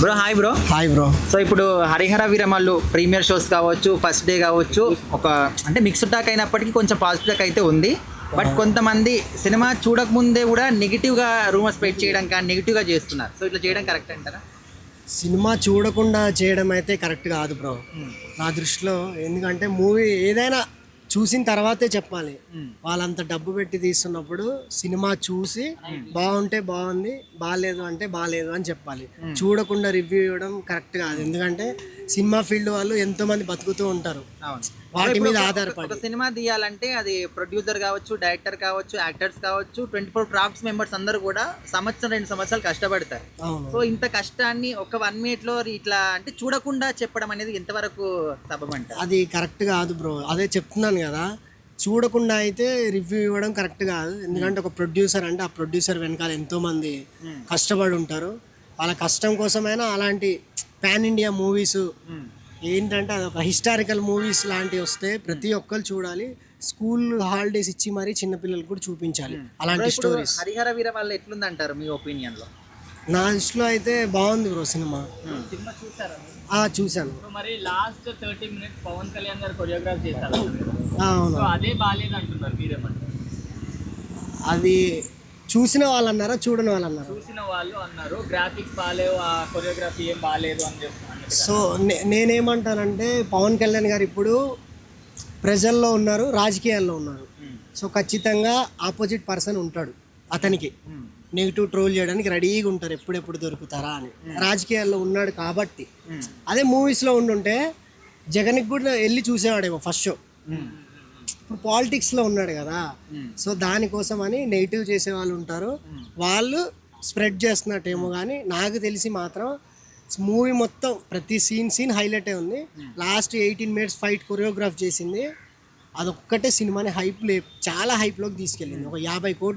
Bro hi bro hi bro so ఇప్పుడు Harihara Veeramallu premier shows కావచ్చు first day కావచ్చు ఒక అంటే మిక్స్డ్ టాక్ అయినప్పటికీ కొంచెం పాజిటివ్ టాక్ అయితే ఉంది. బట్ కొంతమంది సినిమా చూడకముందే కూడా నెగిటివ్గా రూమర్స్ స్ప్రెడ్ చేయడం కానీ నెగిటివ్గా చేస్తున్నారు. సో ఇట్లా చేయడం కరెక్ట్ అంటారా? సినిమా చూడకుండా చేయడం అయితే కరెక్ట్ కాదు బ్రో నా దృష్టిలో ఎందుకంటే మూవీ ఏదైనా చూసిన తర్వాతే చెప్పాలి. వాళ్ళంత డబ్బు పెట్టి తీస్తున్నప్పుడు సినిమా చూసి బాగుంటే బాగుంది బాగాలేదు అంటే బాగాలేదు అని చెప్పాలి. చూడకుండా రివ్యూ ఇవ్వడం కరెక్ట్ కాదు. ఎందుకంటే సినిమా ఫీల్డ్ వాళ్ళు ఎంతో మంది బతుకుతూ ఉంటారు. వాటి మీద ఒక ఆధారపడి. సినిమా తీయాలంటే అది ప్రొడ్యూసర్ కావచ్చు డైరెక్టర్ కావచ్చు యాక్టర్స్ కావచ్చు ట్వంటీ ఫోర్ క్రాఫ్ట్స్ మెంబర్స్ అందరూ కూడా సంవత్సరం రెండు సంవత్సరాలు కష్టపడతారు. సో ఇంత కష్టాన్ని ఒక వన్ మినిట్లో ఇట్లా అంటే చూడకుండా చెప్పడం అనేది ఎంతవరకు సబబ్ అంటారు? అది కరెక్ట్ కాదు బ్రో. అదే చెప్తున్నాను కదా? చూడకుండా అయితే రివ్యూ ఇవ్వడం కరెక్ట్ కాదు. ఎందుకంటే ఒక ప్రొడ్యూసర్ అంటే ఆ ప్రొడ్యూసర్ వెనకాల ఎంతో మంది కష్టపడి ఉంటారు. వాళ్ళ కష్టం కోసమైనా అలాంటి పాన్ ఇండియా మూవీస్ ఏంటంటే అది ఒక హిస్టారికల్ మూవీస్ లాంటివి వస్తే ప్రతి ఒక్కరు చూడాలి. స్కూల్ హాలిడేస్ ఇచ్చి మరీ చిన్నపిల్లలకు కూడా చూపించాలి. అలాంటి ఇప్పుడు స్టోరీస్ హరిహర వీర వాళ్ళు ఎట్లుంది అంటారు మీ ఒపీనియన్లో? నా దృష్టిలో అయితే బాగుంది బ్రో సినిమా. సినిమా చూసారా మీరు? ఆ, చూశాను. ఇప్పుడు మరి last thirty minutes Pawan Kalyan garu choreograph చేశారు. అవును. అదే బాగాలేదు అంటున్నారు మీరేమంటారు? అది చూసిన వాళ్ళు అన్నారా చూడని వాళ్ళు అన్నారా చూసిన వాళ్ళు అన్నారు గ్రాఫిక్స్ బాగాలేవు ఆ కొరియోగ్రఫీ ఏం బాగాలేదు అని చెప్తున్నారు సో నే- నేనేమంటానంటే పవన్ కళ్యాణ్ గారు ఇప్పుడు ప్రజల్లో ఉన్నారు రాజకీయాల్లో ఉన్నారు. సో ఖచ్చితంగా ఆపోజిట్ పర్సన్ ఉంటాడు అతనికి. నెగిటివ్ ట్రోల్ చేయడానికి రెడీగా ఉంటారు ఎప్పుడెప్పుడు దొరుకుతారా అని. రాజకీయాల్లో ఉన్నాడు కాబట్టి. అదే మూవీస్లో ఉండుంటే జగన్కి కూడా వెళ్ళి చూసేవాడేమో ఫస్ట్ షో. ఇప్పుడు పాలిటిక్స్లో ఉన్నాడు కదా. సో దానికోసం అని నెగిటివ్ చేసే వాళ్ళు ఉంటారు. వాళ్ళు స్ప్రెడ్ చేస్తున్నట్టేమో కానీ నాకు తెలిసి మాత్రం మూవీ మొత్తం ప్రతి సీన్ సీన్ హైలైటే ఉంది. Last eighteen minutes fight choreograph చేసింది. అదొక్కటే సినిమాని హైప్ లే చాలా హైప్లోకి తీసుకెళ్ళింది. ఒక యాభై కోట్లు